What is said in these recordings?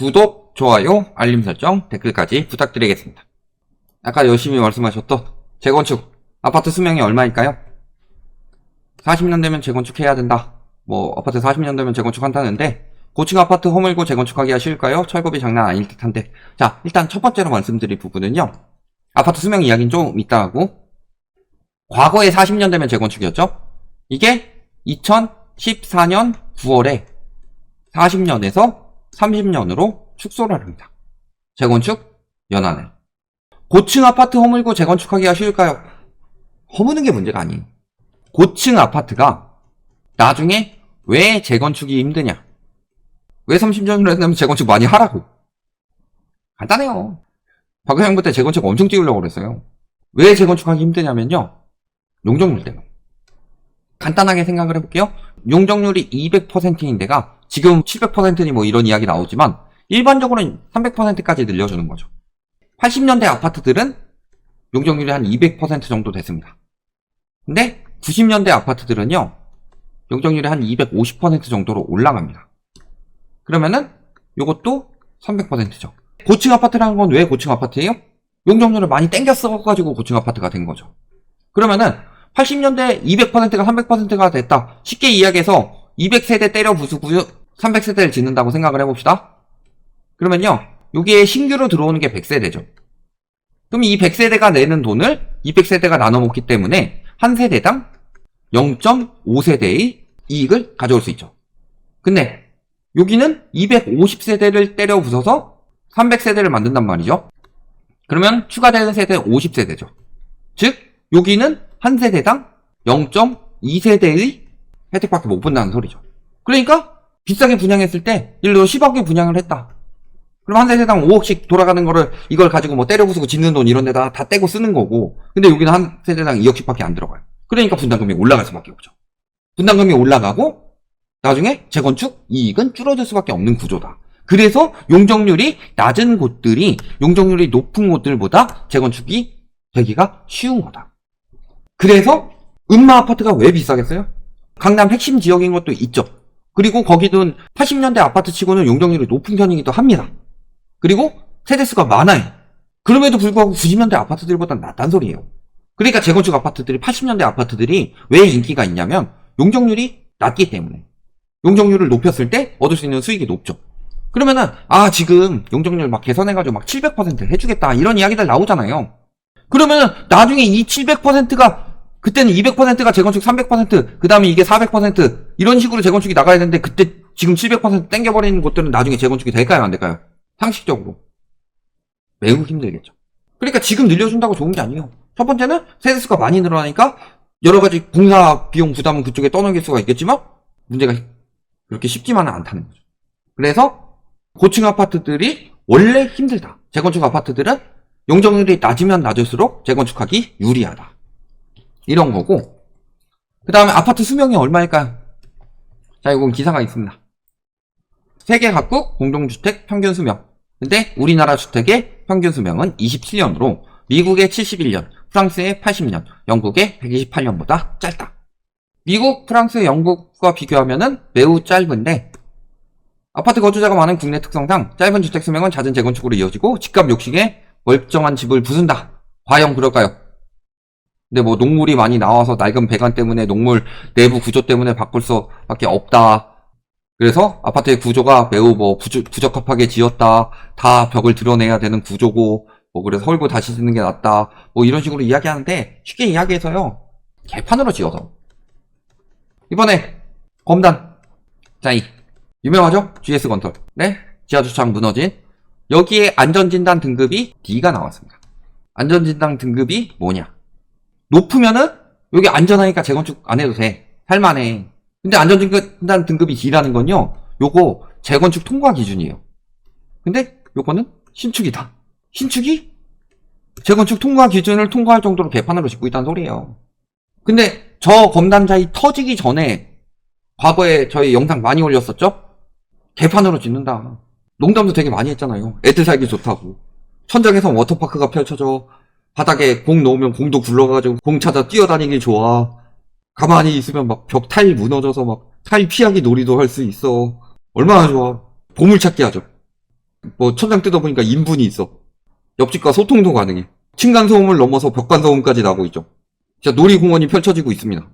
구독, 좋아요, 알림 설정, 댓글까지 부탁드리겠습니다. 아까 열심히 말씀하셨던 재건축, 아파트 수명이 얼마일까요? 40년 되면 재건축해야 된다. 뭐, 아파트 40년 되면 재건축한다는데, 고층 아파트 허물고 재건축하기가 쉬울까요? 철거비 장난 아닐 듯한데. 자, 일단 첫 번째로 말씀드릴 부분은요. 아파트 수명 이야기는 좀 이따 하고, 과거에 40년 되면 재건축이었죠? 이게 2014년 9월에 40년에서 30년으로 축소를 합니다. 재건축 연한을. 고층 아파트 허물고 재건축하기가 쉬울까요? 허무는 게 문제가 아니에요. 고층 아파트가 나중에 왜 재건축이 힘드냐? 왜 30년을 했냐면 재건축 많이 하라고. 간단해요. 박근혜 정부 때 재건축 엄청 띄우려고 그랬어요. 왜 재건축하기 힘드냐면요. 용적률 때문에. 간단하게 생각을 해볼게요. 용적률이 200%인 데가 지금 700%니 뭐 이런 이야기 나오지만 일반적으로는 300%까지 늘려주는 거죠. 80년대 아파트들은 용적률이 한 200% 정도 됐습니다. 근데 90년대 아파트들은요, 용적률이 한 250% 정도로 올라갑니다. 그러면은 요것도 300%죠. 고층 아파트라는 건 왜 고층 아파트예요? 용적률을 많이 땡겨 써가지고 고층 아파트가 된 거죠. 그러면은 80년대 200%가 300%가 됐다. 쉽게 이야기해서 200세대 때려 부수고 300세대를 짓는다고 생각을 해봅시다. 그러면요, 여기에 신규로 들어오는 게 100세대죠. 그럼 이 100세대가 내는 돈을 200세대가 나눠 먹기 때문에 한 세대당 0.5세대의 이익을 가져올 수 있죠. 근데 여기는 250세대를 때려 부숴서 300세대를 만든단 말이죠. 그러면 추가되는 세대는 50세대죠. 즉, 여기는 한 세대당 0.2세대의 혜택밖에 못 본다는 소리죠. 그러니까 비싸게 분양했을 때 예를 들어 10억에 분양을 했다. 그럼 한 세대당 5억씩 돌아가는 거를 이걸 가지고 뭐 때려 부수고 짓는 돈 이런 데다 다 떼고 쓰는 거고 근데 여기는 한 세대당 2억씩밖에 안 들어가요. 그러니까 분담금이 올라갈 수밖에 없죠. 분담금이 올라가고 나중에 재건축 이익은 줄어들 수밖에 없는 구조다. 그래서 용적률이 낮은 곳들이 용적률이 높은 곳들보다 재건축이 되기가 쉬운 거다. 그래서 음마 아파트가 왜 비싸겠어요? 강남 핵심 지역인 것도 있죠. 그리고 거기는 80년대 아파트 치고는 용적률이 높은 편이기도 합니다. 그리고 세대수가 많아요. 그럼에도 불구하고 90년대 아파트들보다 낫단 소리예요. 그러니까 재건축 아파트들이 80년대 아파트들이 왜 인기가 있냐면 용적률이 낮기 때문에 용적률을 높였을 때 얻을 수 있는 수익이 높죠. 그러면은 아 지금 용적률 막 개선해가지고 막 700% 해주겠다 이런 이야기들 나오잖아요. 그러면은 나중에 이 700%가 그때는 200%가 재건축 300%그 다음에 이게 400% 이런 식으로 재건축이 나가야 되는데 그때 지금 700% 땡겨버리는 곳들은 나중에 재건축이 될까요 안 될까요? 상식적으로 매우 힘들겠죠. 그러니까 지금 늘려준다고 좋은 게 아니에요. 첫 번째는 세대수가 많이 늘어나니까 여러 가지 공사 비용 부담은 그쪽에 떠넘길 수가 있겠지만 문제가 그렇게 쉽지만은 않다는 거죠. 그래서 고층 아파트들이 원래 힘들다. 재건축 아파트들은 용적률이 낮으면 낮을수록 재건축하기 유리하다. 이런 거고 그 다음에 아파트 수명이 얼마일까요? 자, 이건 기사가 있습니다. 세계 각국 공동주택 평균 수명. 근데 우리나라 주택의 평균 수명은 27년으로 미국의 71년, 프랑스의 80년, 영국의 128년보다 짧다. 미국, 프랑스, 영국과 비교하면은 매우 짧은데 아파트 거주자가 많은 국내 특성상 짧은 주택 수명은 잦은 재건축으로 이어지고 집값 욕심에 멀쩡한 집을 부순다. 과연 그럴까요? 근데 뭐 녹물이 많이 나와서 낡은 배관 때문에 녹물 내부 구조 때문에 바꿀 수밖에 없다. 그래서 아파트의 구조가 매우 뭐 부주, 부적합하게 지었다. 다 벽을 드러내야 되는 구조고 뭐 그래서 헐고 다시 짓는 게 낫다. 뭐 이런 식으로 이야기하는데 쉽게 이야기해서요. 개판으로 지어서. 이번에 검단 자이 유명하죠? GS 건설. 네? 지하주차장 무너진 여기에 안전진단 등급이 D가 나왔습니다. 안전진단 등급이 뭐냐? 높으면은 여기 안전하니까 재건축 안 해도 돼. 할만해. 근데 안전진단 등급이 D라는 건요. 요거 재건축 통과 기준이에요. 근데 요거는 신축이다. 신축이 재건축 통과 기준을 통과할 정도로 개판으로 짓고 있다는 소리예요. 근데 저 검단자이 터지기 전에 과거에 저희 영상 많이 올렸었죠? 개판으로 짓는다. 농담도 되게 많이 했잖아요. 애들 살기 좋다고. 천장에서 워터파크가 펼쳐져. 바닥에 공 놓으면 공도 굴러가지고 공 찾아 뛰어다니기 좋아. 가만히 있으면 막 벽 타일 무너져서 막 타일 피하기 놀이도 할 수 있어. 얼마나 좋아. 보물찾기 하죠. 뭐 천장 뜯어보니까 인분이 있어. 옆집과 소통도 가능해. 층간소음을 넘어서 벽간소음까지 나고 있죠. 진짜 놀이공원이 펼쳐지고 있습니다.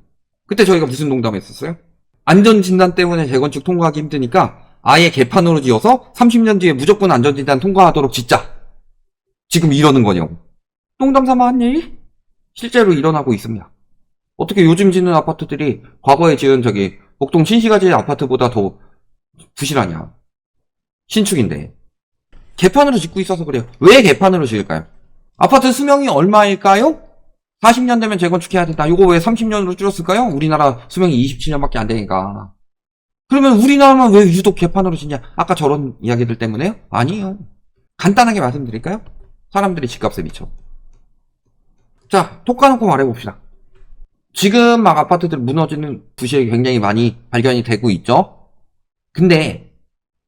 그때 저희가 무슨 농담했었어요? 안전진단 때문에 재건축 통과하기 힘드니까 아예 개판으로 지어서 30년 뒤에 무조건 안전진단 통과하도록 짓자. 지금 이러는 거냐고. 농담 삼아 한 얘기? 실제로 일어나고 있습니다. 어떻게 요즘 짓는 아파트들이 과거에 지은 저기 목동 신시가지 아파트보다 더 부실하냐. 신축인데. 개판으로 짓고 있어서 그래요. 왜 개판으로 지을까요? 아파트 수명이 얼마일까요? 40년 되면 재건축해야 된다. 이거 왜 30년으로 줄였을까요? 우리나라 수명이 27년밖에 안 되니까. 그러면 우리나라만 왜 유독 개판으로 짓냐? 아까 저런 이야기들 때문에요? 아니에요. 간단하게 말씀드릴까요? 사람들이 집값에 미쳐. 자, 톡 까놓고 말해봅시다. 지금 막 아파트들 무너지는 부실이 굉장히 많이 발견이 되고 있죠? 근데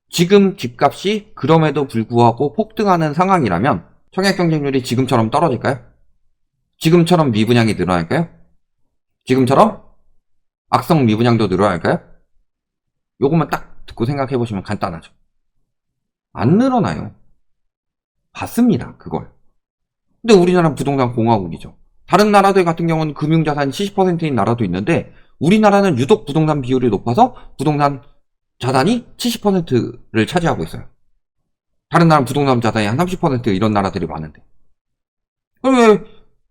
지금 집값이 그럼에도 불구하고 폭등하는 상황이라면 청약 경쟁률이 지금처럼 떨어질까요? 지금처럼 미분양이 늘어날까요? 지금처럼 악성 미분양도 늘어날까요? 요것만 딱 듣고 생각해 보시면 간단하죠. 안 늘어나요. 봤습니다, 그걸. 근데 우리나라는 부동산 공화국이죠. 다른 나라들 같은 경우는 금융자산이 70%인 나라도 있는데 우리나라는 유독 부동산 비율이 높아서 부동산 자산이 70%를 차지하고 있어요. 다른 나라는 부동산 자산이 한 30% 이런 나라들이 많은데. 그럼 왜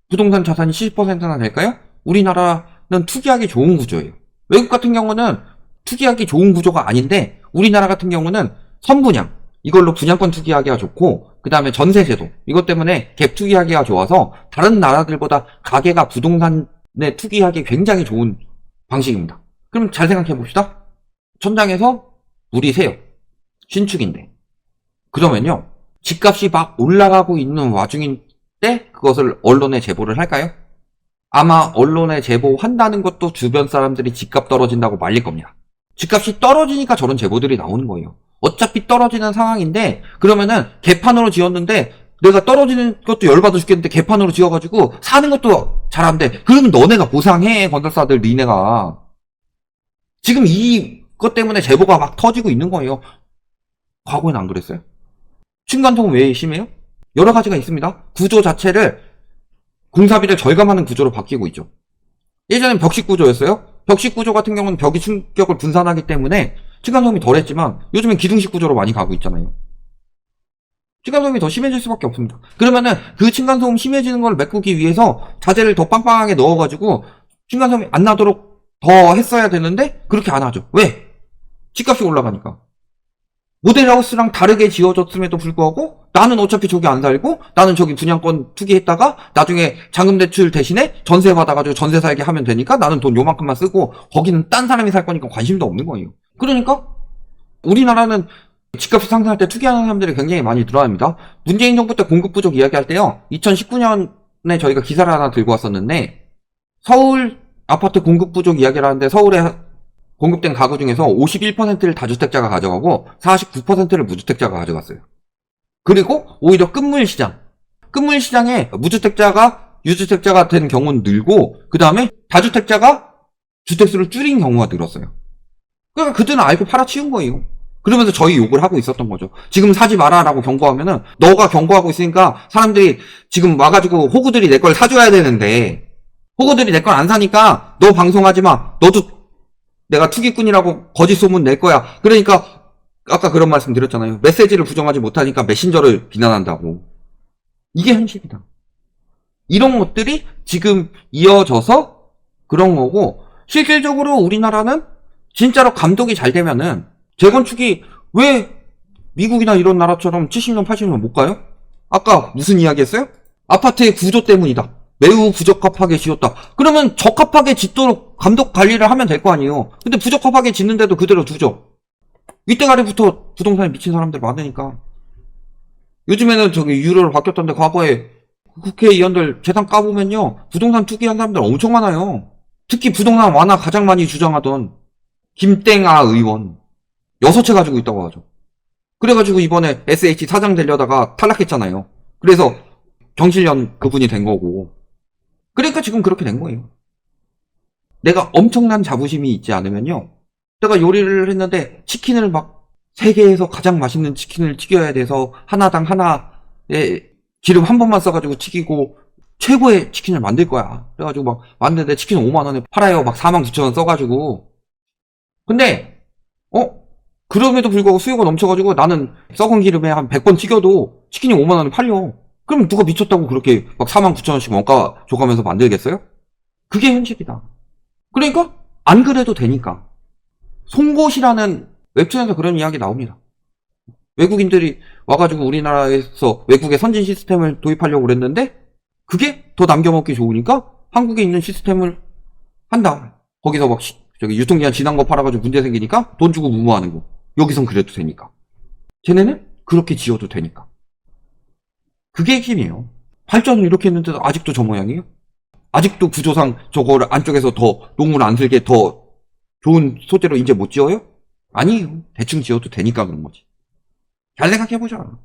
부동산 자산이 70%나 될까요? 우리나라는 투기하기 좋은 구조예요. 외국 같은 경우는 투기하기 좋은 구조가 아닌데 우리나라 같은 경우는 선분양 이걸로 분양권 투기하기가 좋고 그 다음에 전세 제도 이것 때문에 갭 투기하기가 좋아서 다른 나라들보다 가게가 부동산에 투기하기 굉장히 좋은 방식입니다. 그럼 잘 생각해 봅시다. 천장에서 물이 새요. 신축인데. 그러면요. 집값이 막 올라가고 있는 와중인 때 그것을 언론에 제보를 할까요? 아마 언론에 제보한다는 것도 주변 사람들이 집값 떨어진다고 말릴 겁니다. 집값이 떨어지니까 저런 제보들이 나오는 거예요. 어차피 떨어지는 상황인데 그러면은 개판으로 지었는데 내가 떨어지는 것도 열받아 죽겠는데 개판으로 지어가지고 사는 것도 잘 안 돼. 그러면 너네가 보상해 건설사들 니네가. 지금 이것 때문에 제보가 막 터지고 있는 거예요. 과거엔 안 그랬어요? 층간소음 왜 심해요? 여러 가지가 있습니다. 구조 자체를 공사비를 절감하는 구조로 바뀌고 있죠. 예전엔 벽식 구조였어요. 벽식 구조 같은 경우는 벽이 충격을 분산하기 때문에 층간소음이 덜했지만 요즘엔 기둥식 구조로 많이 가고 있잖아요. 층간소음이 더 심해질 수밖에 없습니다. 그러면은 그 층간소음 심해지는 걸 메꾸기 위해서 자재를 더 빵빵하게 넣어가지고 층간소음이 안 나도록 더 했어야 되는데 그렇게 안 하죠. 왜? 집값이 올라가니까. 모델하우스랑 다르게 지어졌음에도 불구하고 나는 어차피 저기 안 살고 나는 저기 분양권 투기했다가 나중에 잔금 대출 대신에 전세 받아가지고 전세 살게 하면 되니까 나는 돈 요만큼만 쓰고 거기는 딴 사람이 살 거니까 관심도 없는 거예요. 그러니까 우리나라는 집값이 상승할 때 투기하는 사람들이 굉장히 많이 들어갑니다. 문재인 정부 때 공급 부족 이야기할 때요. 2019년에 저희가 기사를 하나 들고 왔었는데 서울 아파트 공급 부족 이야기를 하는데 서울에 공급된 가구 중에서 51%를 다주택자가 가져가고 49%를 무주택자가 가져갔어요. 그리고 오히려 끝물 시장. 끝물 시장에 무주택자가 유주택자가 된 경우는 늘고 그 다음에 다주택자가 주택수를 줄인 경우가 늘었어요. 그러니까 그들은 알고 팔아치운 거예요. 그러면서 저희 욕을 하고 있었던 거죠. 지금 사지 마라라고 경고하면은 너가 경고하고 있으니까 사람들이 지금 와가지고 호구들이 내 걸 사줘야 되는데 호구들이 내 걸 안 사니까 너 방송하지 마. 너도 내가 투기꾼이라고 거짓 소문 낼 거야. 그러니까 아까 그런 말씀 드렸잖아요. 메시지를 부정하지 못하니까 메신저를 비난한다고. 이게 현실이다. 이런 것들이 지금 이어져서 그런 거고 실질적으로 우리나라는 진짜로 감독이 잘 되면은 재건축이 왜 미국이나 이런 나라처럼 70년, 80년 못 가요? 아까 무슨 이야기 했어요? 아파트의 구조 때문이다. 매우 부적합하게 지었다. 그러면 적합하게 짓도록 감독 관리를 하면 될 거 아니에요. 근데 부적합하게 짓는데도 그대로 두죠. 윗대가리부터 부동산에 미친 사람들 많으니까. 요즘에는 저기 유료로 바뀌었던데 과거에 국회의원들 재산 까보면요. 부동산 투기한 사람들 엄청 많아요. 특히 부동산 완화 가장 많이 주장하던 김땡아 의원. 여섯 채 가지고 있다고 하죠. 그래가지고 이번에 SH 사장 되려다가 탈락했잖아요. 그래서 경실련 그분이 된 거고. 그러니까 지금 그렇게 된 거예요. 내가 엄청난 자부심이 있지 않으면요. 내가 요리를 했는데 치킨을 막 세계에서 가장 맛있는 치킨을 튀겨야 돼서 하나당 하나에 기름 한 번만 써가지고 튀기고 최고의 치킨을 만들 거야. 그래가지고 막 만드는데 치킨 5만 원에 팔아요. 막 4만 9천 원 써가지고. 근데 어 그럼에도 불구하고 수요가 넘쳐가지고 나는 썩은 기름에 한 100번 튀겨도 치킨이 5만 원에 팔려. 그럼 누가 미쳤다고 그렇게 막 4만 9천 원씩 원가 줘가면서 만들겠어요? 그게 현실이다. 그러니까 안 그래도 되니까. 송곳이라는 웹툰에서 그런 이야기 나옵니다. 외국인들이 와가지고 우리나라에서 외국의 선진 시스템을 도입하려고 그랬는데 그게 더 남겨먹기 좋으니까 한국에 있는 시스템을 한다. 거기서 막 시- 저기 유통기한 지난 거 팔아가지고 문제 생기니까 돈 주고 무모하는 거. 여기선 그래도 되니까. 쟤네는 그렇게 지어도 되니까. 그게 힘이에요. 발전을 이렇게 했는데도 아직도 저 모양이에요? 아직도 구조상 저거를 안쪽에서 더 농물 안 들게 더 좋은 소재로 이제 못 지어요? 아니에요. 대충 지어도 되니까 그런 거지. 잘 생각해보자.